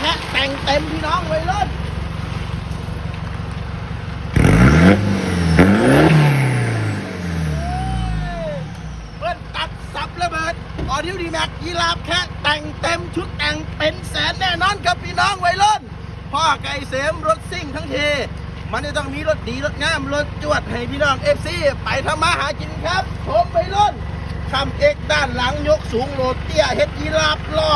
ค่แต่งเต็มพี่น้องไว้รุ่นเบิ้ลตัดสับระเบิดออดิวดีแม็กยีราฟแค่แต่งเต็มชุดแต่งเป็นแสนแน่นอนครับพี่น้องไว้รุ่นพ่อไก่เสมรถซิ่งทั้งทีมันจะต้องมีรถดีรถงามรถจวดให้พี่น้องเอฟซีไปทำมาหากินครับผมไปรุ่นคำเอกด้านหลังยกสูงโหลดเตี้ยเฮ็ดยีราฟล้อ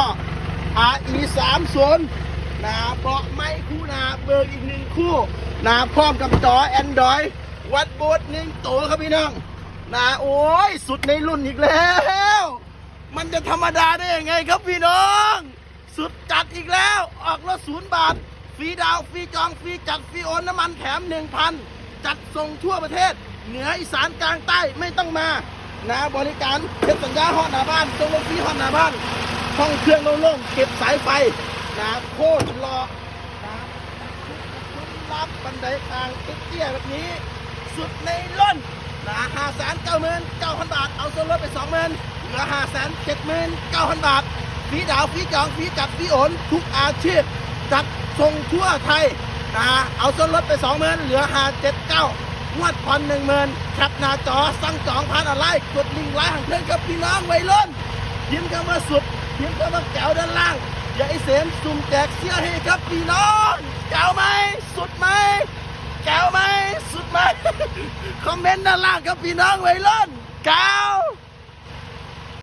RE 3 0นาเบาะไม้คู่นาเบิกอีกหนึ่งคู่นาพร้อมกับจอ Android วัดโบดหนึ่งตัวครับพี่น้องนาโอ้ยสุดในรุ่นอีกแล้ว มันจะธรรมดาได้ยังไงครับพี่น้อง สุดจัดอีกแล้ว ออกรถศูนย์บาทฟรีดาวฟรีจองฟรีจัดฟรีโอนน้ำมันแถมหนึ่งพันจัดส่งทั่วประเทศ เหนืออีสานกลางใต้ไม่ต้องมานะบริการเช็คสัญญาฮอดหน้าบ้านส่งรถฟรีฮอดหน้าบ้าน ห้องเครื่องโล่งๆเก็บสายไฟนะโคตรรอนะคุณรับบันไดทางเตี้ยแบบนี้ สุดในล้นนะห้าแสนเก้าหมื่นเก้าพันบาท เอาส่วนลดไปสองหมื่นเหลือห้าแสนเจ็ดหมื่นเก้าพันบาทฟรีดาวฟรีจองฟรีจัดฟรีโอนทุกอาชีพ จัดส่งทั่วไทยนะเอาส่วนลดไปสองหมื่นเหลือห้าเจ็ดเก้างวดผ่อนหนึ่งหมื่นแคปหน้าจอสั่งจองผ่านอะไรกดลิงก์ไลน์ห่างเพื่อนกับพี่น้องไว้ล้นพิมพ์คำว่าสุด พิมพ์คำว่าแกวด้านล่างอย่าไอเสมสุ่มแจกเสื้อให้ครับพี่น้องแกวไหมสุดไหมแกวไหมสุดไหมคอมเมนต์ด้านล่างครับพี่น้องไว้ล่นแกว